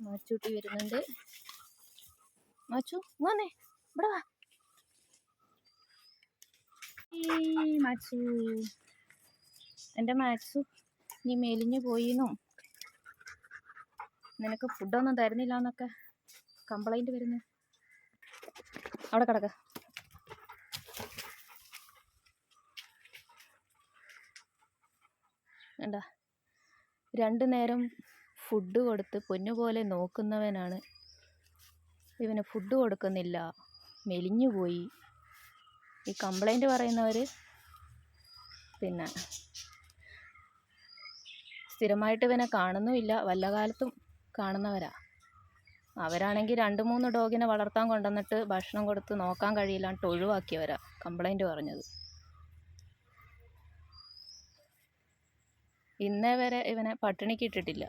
മാച്ചൂട്ടി വരുന്നുണ്ട്. മാച്ചു വന്നേ. ഇവിടെ വാ. മാച്ചു. എന്റെ മാച്ചു നീ മെലിഞ്ഞു പോയിന്നും? നിനക്ക് ഫുഡൊന്നും തരുന്നില്ല എന്നൊക്കെ കംപ്ലൈന്റ് വരുന്നു. അവിടെ കിടക്ക. എന്താ? രണ്ടു നേരം ഫുഡ് കൊടുത്ത് പൊന്നുപോലെ നോക്കുന്നവനാണ്. ഇവന് ഫുഡ് കൊടുക്കുന്നില്ല. മെലിഞ്ഞു പോയി. ഈ കംപ്ലൈന്റ് പറയുന്നവർ പിന്നെ സ്ഥിരമായിട്ട് ഇവനെ കാണുന്നുമില്ല. വല്ല കാലത്തും കാണുന്നവരാ. അവരാണെങ്കിൽ രണ്ട് മൂന്ന് ഡോഗിനെ വളർത്താൻ കൊണ്ടുവന്നിട്ട് ഭക്ഷണം കൊടുത്ത് നോക്കാൻ കഴിയില്ലാണ്ട് ഒഴിവാക്കിയവരാ കംപ്ലൈന്റ് പറഞ്ഞത്. ഇന്നേ വരെ ഇവനെ പട്ടിണിക്ക് ഇട്ടിട്ടില്ല.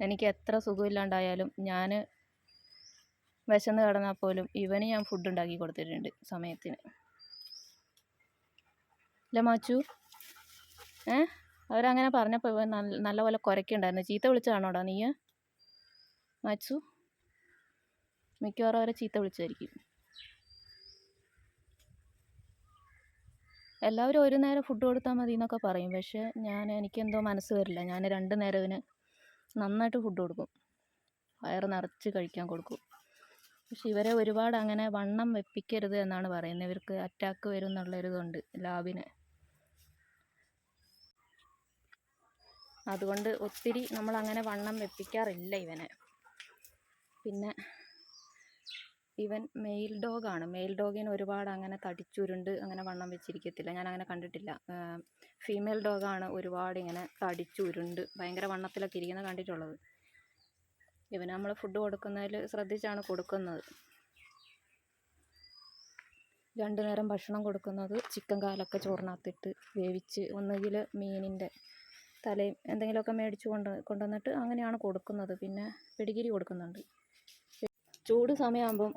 എനിക്ക് എത്ര സുഖമില്ലാണ്ടായാലും ഞാൻ വിശന്ന് കിടന്നാൽ പോലും ഇവന് ഞാൻ ഫുഡ് ഉണ്ടാക്കി കൊടുത്തിട്ടുണ്ട് സമയത്തിന്. അല്ല മാച്ചു? ഏ? അവരങ്ങനെ പറഞ്ഞപ്പോൾ ഇവൻ നല്ല നല്ലപോലെ കുരയ്ക്കുണ്ടായിരുന്നു ചീത്ത വിളിച്ചതാണോടാ നീ മാച്ചു? മിക്കവാറും അവരെ ചീത്ത വിളിച്ചായിരിക്കും എല്ലാവരും ഒരു നേരം ഫുഡ് കൊടുത്താൽ മതി എന്നൊക്കെ പറയും. പക്ഷേ ഞാൻ എനിക്കെന്തോ മനസ്സ് വരില്ല. ഞാൻ രണ്ട് നേരം ഇവന് നന്നായിട്ട് ഫുഡ് കൊടുക്കും. വയറ് നിറച്ച് കഴിക്കാൻ കൊടുക്കും. പക്ഷെ ഇവരെ ഒരുപാട് അങ്ങനെ വണ്ണം വെപ്പിക്കരുത് എന്നാണ് പറയുന്നത്. ഇവർക്ക് അറ്റാക്ക് വരും എന്നുള്ളൊരിതുണ്ട് ലാബിന്. അതുകൊണ്ട് ഒത്തിരി നമ്മൾ അങ്ങനെ വണ്ണം വെപ്പിക്കാറില്ല ഇവനെ. പിന്നെ ഇവൻ മെയിൽ ഡോഗാണ്. മെയിൽ ഡോഗിന് ഒരുപാട് അങ്ങനെ തടിച്ചുരുണ്ട് അങ്ങനെ വണ്ണം വെച്ചിരിക്കത്തില്ല. ഞാൻ അങ്ങനെ കണ്ടിട്ടില്ല ഫീമെയിൽ ഡോഗാണ് ഒരുപാട് ഇങ്ങനെ തടിച്ചുരുണ്ട്. ഭയങ്കര വണ്ണത്തിലൊക്കെ ഇരിക്കുന്നത് കണ്ടിട്ടുള്ളത്. ഇവന് നമ്മൾ ഫുഡ് കൊടുക്കുന്നതിൽ ശ്രദ്ധിച്ചാണ് കൊടുക്കുന്നത്. രണ്ടു നേരം ഭക്ഷണം കൊടുക്കുന്നത് ചിക്കൻ കാലൊക്കെ ചോറിനകത്തിട്ട് വേവിച്ച് ഒന്നുകിൽ മീനിന്റെ തലയും എന്തെങ്കിലുമൊക്കെ മേടിച്ച് കൊണ്ട് കൊണ്ടുവന്നിട്ട് അങ്ങനെയാണ് കൊടുക്കുന്നത്. പിന്നെ പിടികിരി കൊടുക്കുന്നുണ്ട്. ചൂട് സമയമാകുമ്പം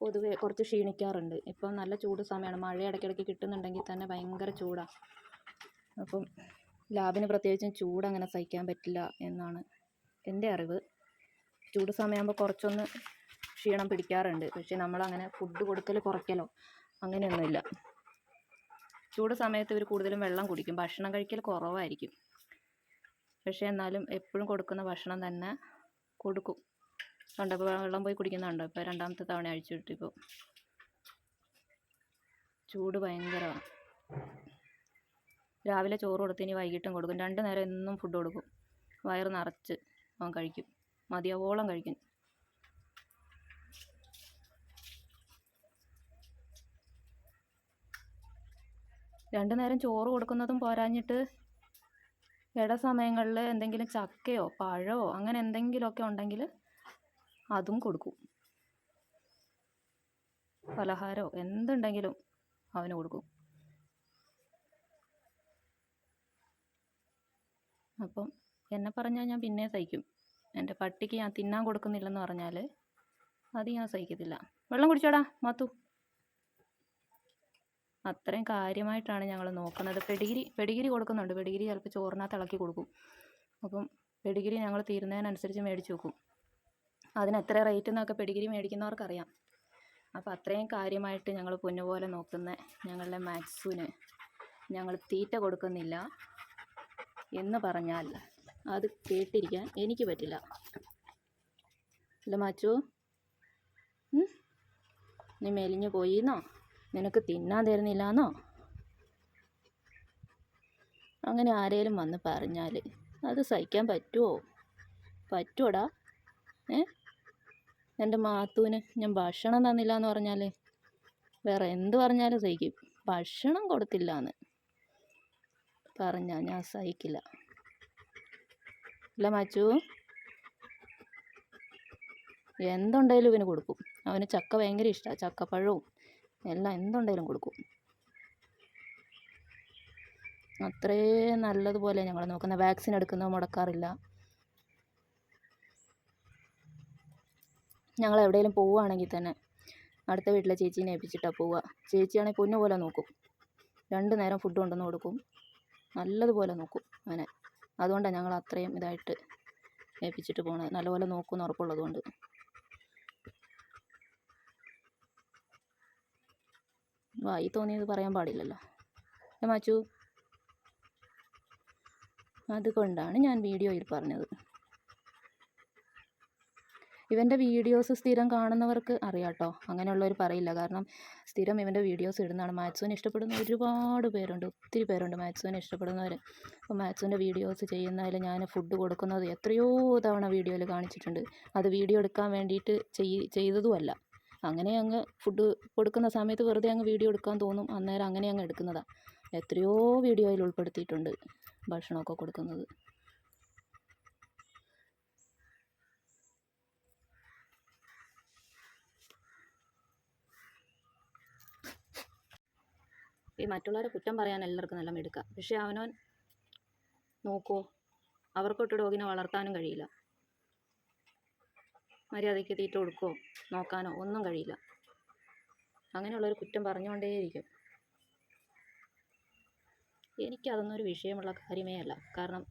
പൊതുവെ കുറച്ച് ക്ഷീണിക്കാറുണ്ട്. ഇപ്പം നല്ല ചൂട് സമയമാണ് മഴ ഇടയ്ക്കിടയ്ക്ക് കിട്ടുന്നുണ്ടെങ്കിൽ തന്നെ ഭയങ്കര ചൂടാണ് അപ്പം ലാബിന് പ്രത്യേകിച്ചും ചൂട് അങ്ങനെ സഹിക്കാൻ പറ്റില്ല എന്നാണ് എന്റെ അറിവ്. ചൂട് സമയമാകുമ്പോൾ കുറച്ചൊന്ന് ക്ഷീണം പിടിക്കാറുണ്ട്. പക്ഷേ നമ്മളങ്ങനെ ഫുഡ് കൊടുക്കൽ കുറയ്ക്കലോ അങ്ങനെയൊന്നുമില്ല. ചൂട് സമയത്ത് ഇവർ കൂടുതലും വെള്ളം കുടിക്കും. ഭക്ഷണം കഴിക്കൽ കുറവായിരിക്കും. പക്ഷേ എന്നാലും എപ്പോഴും കൊടുക്കുന്ന ഭക്ഷണം തന്നെ കൊടുക്കും. കണ്ടപ്പോൾ വെള്ളം പോയി കുടിക്കുന്നുണ്ടോ ഇപ്പോൾ രണ്ടാമത്തെ തവണ അഴിച്ചു വിട്ടിപ്പോൾ ചൂട് ഭയങ്കരമാണ് രാവിലെ ചോറ് കൊടുത്ത് ഇനി വൈകിട്ടും കൊടുക്കും. രണ്ട് നേരം എന്നും ഫുഡ് കൊടുക്കും. വയറ് നിറച്ച് അവൻ കഴിക്കും. മതിയാവോളം കഴിക്കും. രണ്ട് നേരം ചോറ് കൊടുക്കുന്നതും പോരാഞ്ഞിട്ട് ഇട സമയങ്ങളിൽ എന്തെങ്കിലും ചക്കയോ പഴമോ അങ്ങനെ എന്തെങ്കിലുമൊക്കെ ഉണ്ടെങ്കിൽ അതും കൊടുക്കും. പലഹാരമോ എന്തുണ്ടെങ്കിലും അവന് കൊടുക്കും. അപ്പം എന്നെ പറഞ്ഞാൽ ഞാൻ പിന്നെ സഹിക്കും. എന്റെ പട്ടിക്ക് ഞാൻ തിന്നാൻ കൊടുക്കുന്നില്ലെന്ന് പറഞ്ഞാൽ അത് ഞാൻ സഹിക്കത്തില്ല. വെള്ളം കുടിച്ചോടാ മാത്തു. അത്രയും കാര്യമായിട്ടാണ് ഞങ്ങൾ നോക്കുന്നത്. പെഡിഗിരി പെഡിഗിരി കൊടുക്കുന്നുണ്ട്. പെഡിഗിരി ചിലപ്പോൾ ചോറിനകത്ത് ഇളക്കി കൊടുക്കും. അപ്പം പെഡിഗിരി ഞങ്ങൾ തീരുന്നതിനനുസരിച്ച് മേടിച്ച് വെക്കും. അതിന് എത്ര റേറ്റ് എന്നൊക്കെ പെഡിഗിരി മേടിക്കുന്നവർക്കറിയാം. അപ്പോൾ അത്രയും കാര്യമായിട്ട് ഞങ്ങൾ പൊന്നുപോലെ നോക്കുന്ന ഞങ്ങളുടെ മാക്സുവിന് ഞങ്ങൾ തീറ്റ കൊടുക്കുന്നില്ല എന്ന് പറഞ്ഞാൽ അത് കേട്ടിരിക്കാൻ എനിക്ക് പറ്റില്ല. അല്ല മാച്ചു നീ മെലിഞ്ഞു പോയിന്നോ? നിനക്ക് തിന്നാൻ തരുന്നില്ലാന്നോ? അങ്ങനെ ആരേലും വന്ന് പറഞ്ഞാൽ അത് സഹിക്കാൻ പറ്റുമോ പറ്റുമോടാ ഏ? എന്റെ മാത്തൂന് ഞാൻ ഭക്ഷണം തന്നില്ല എന്ന് പറഞ്ഞാൽ വേറെ എന്ത് പറഞ്ഞാലും സഹിക്കും. ഭക്ഷണം കൊടുത്തില്ല എന്ന് പറഞ്ഞാൽ ഞാൻ സഹിക്കില്ല. ഇല്ല മാച്ചു. എന്തുണ്ടെങ്കിലും ഇവന് കൊടുക്കും. അവന് ചക്ക ഭയങ്കര ഇഷ്ടമാണ് ചക്കപ്പഴവും എല്ലാം എന്തുണ്ടെങ്കിലും കൊടുക്കും. അത്രേ നല്ലതുപോലെ ഞങ്ങൾ നോക്കുന്ന വാക്സിൻ എടുക്കുന്നത് മുടക്കാറില്ല. ഞങ്ങൾ എവിടെയെങ്കിലും പോവുകയാണെങ്കിൽ തന്നെ അടുത്ത വീട്ടിലെ ചേച്ചീനെ ഏൽപ്പിച്ചിട്ടാണ് പോവുക. ചേച്ചിയാണെങ്കിൽ പൊന്നു പോലെ നോക്കും. രണ്ട് നേരം ഫുഡ് കൊണ്ടുവന്ന് കൊടുക്കും. നല്ലതുപോലെ നോക്കും അവനെ. അതുകൊണ്ടാണ് ഞങ്ങൾ അത്രയും ഇതായിട്ട് ഏൽപ്പിച്ചിട്ട് പോണത്. നല്ലപോലെ നോക്കുമെന്ന് ഉറപ്പുള്ളത് കൊണ്ട് വായി തോന്നിയത് പറയാൻ പാടില്ലല്ലോ. മാച്ചു? അതുകൊണ്ടാണ് ഞാൻ വീഡിയോയിൽ പറഞ്ഞത്. ഇവന്റെ വീഡിയോസ് സ്ഥിരം കാണുന്നവർക്ക് അറിയാം കേട്ടോ അങ്ങനെയുള്ളവർ പറയില്ല. കാരണം സ്ഥിരം ഇവന്റെ വീഡിയോസ് ഇടുന്നതാണ്. മാത്സുവിനെ ഇഷ്ടപ്പെടുന്ന ഒരുപാട് പേരുണ്ട്. ഒത്തിരി പേരുണ്ട് മാത്സുവിനെ ഇഷ്ടപ്പെടുന്നവർ അപ്പോൾ മാത്സുവിന്റെ വീഡിയോസ് ചെയ്യുന്നതിൽ ഞാൻ ഫുഡ് കൊടുക്കുന്നത് എത്രയോ തവണ വീഡിയോയിൽ കാണിച്ചിട്ടുണ്ട്. അത് വീഡിയോ എടുക്കാൻ വേണ്ടിയിട്ട് ചെയ് ചെയ്തതുമല്ല. അങ്ങനെ അങ്ങ് ഫുഡ് കൊടുക്കുന്ന സമയത്ത് വെറുതെ അങ്ങ് വീഡിയോ എടുക്കാൻ തോന്നും. അന്നേരം അങ്ങനെ അങ്ങ് എടുക്കുന്നതാണ് എത്രയോ വീഡിയോയിൽ ഉൾപ്പെടുത്തിയിട്ടുണ്ട് ഭക്ഷണമൊക്കെ കൊടുക്കുന്നത്. ഈ മറ്റുള്ളവരെ കുറ്റം പറയാൻ എല്ലാവർക്കും നല്ല മിടുക്ക. പക്ഷേ അവനവൻ നോക്കുമോ അവർക്കൊട്ട് ഡോഗിനെ വളർത്താനും കഴിയില്ല. മര്യാദയ്ക്ക് തീറ്റ കൊടുക്കുകയോ നോക്കാനോ ഒന്നും കഴിയില്ല. അങ്ങനെയുള്ളവർ കുറ്റം പറഞ്ഞുകൊണ്ടേയിരിക്കും. എനിക്കതൊന്നും ഒരു വിഷയമുള്ള കാര്യമേ അല്ല. കാരണം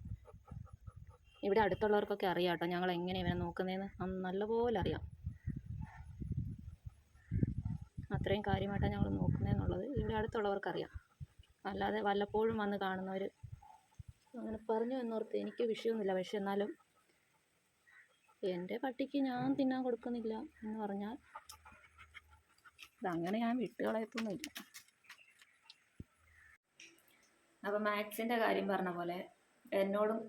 ഇവിടെ അടുത്തുള്ളവർക്കൊക്കെ അറിയാം കേട്ടോ ഞങ്ങൾ എങ്ങനെ ഇവനെ നോക്കുന്നതെന്ന് നല്ലപോലെ അറിയാം. അത്രയും കാര്യമായിട്ടാണ് ഞങ്ങൾ നോക്കുന്നതെന്നുള്ളത്. ഇവിടെ അടുത്തുള്ളവർക്കറിയാം. അല്ലാതെ വല്ലപ്പോഴും വന്ന് കാണുന്നവർ അങ്ങനെ പറഞ്ഞു എന്നോർത്ത് എനിക്ക് വിഷയമൊന്നുമില്ല പക്ഷെ എന്നാലും എന്റെ പട്ടിക്ക് ഞാൻ തിന്നാൻ കൊടുക്കുന്നില്ല എന്ന് പറഞ്ഞാൽ ഇതങ്ങനെ ഞാൻ വിട്ടുകളയത്തൊന്നുമില്ല അപ്പോൾ മാത്സിന്റെ കാര്യം പറഞ്ഞ പോലെ എന്നോടും